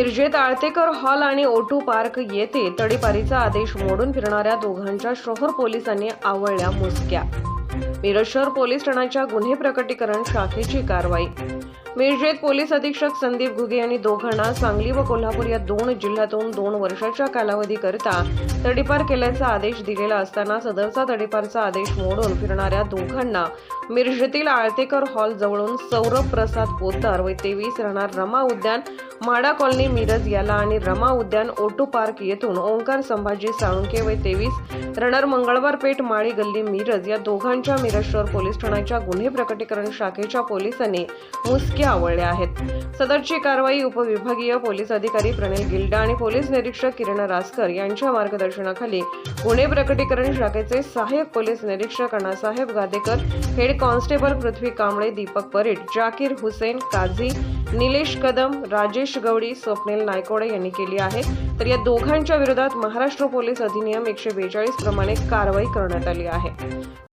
Mirje ताळतेकर hall आणि ओटू park येथे तडीपारीचा आदेश मोडून फिरणाऱ्या दोघांच्या शहर पोलिसांनी आवळल्या मुसक्या. मिरज शहर पोलीस ठाण्याच्या गुन्हे प्रकटीकरण शाखेची कारवाई. मिरजेत पोलीस अधीक्षक संदीप घुगे यांनी दोघांना सांगली व कोल्हापूर या दोन जिल्ह्यातून दोन वर्षाच्या कालावधीकरिता तडीपार केल्याचा आदेश दिलेला असताना सदरचा तडीपारचा आदेश मोडून फिरणाऱ्या दोघांना मिरजेतील आळतेकर हॉल जवळून सौरभ प्रसाद पोतार व तेवीस राहणार रमा उद्यान माडा कॉलनी मिरज याला आणि रमा उद्यान ओटू पार्क येथून ओंकार संभाजी साळुंके व तेवीस रणर मंगळवार पेठ माळी गल्ली मिरज या दोघांच्या मिरज शहर पोलीस ठाण्याच्या गुन्हे प्रकटीकरण शाखेच्या पोलिसांनी मुसक्या आवळल्या आहेत. सदरची कारवाई उपविभागीय पोलीस अधिकारी प्रणय गिल्डा आणि पोलीस निरीक्षक किरण रासकर यांच्या मार्गदर्शनाखाली गुन्हे प्रकटीकरण शाखेचे सहाय्यक पोलीस निरीक्षक अण्णासाहेब गादेकर हेड कॉन्स्टेबल पृथ्वी कांबळे दीपक परीट जाकीर हुसेन काझी निलेश कदम राजेश गवडी स्वप्नील नायकोडे यांनी केली आहे. तर या दोघांच्या विरोधात महाराष्ट्र पोलीस अधिनियम एकशे बेचाळीस प्रमाणे कारवाई करण्यात आली आहे.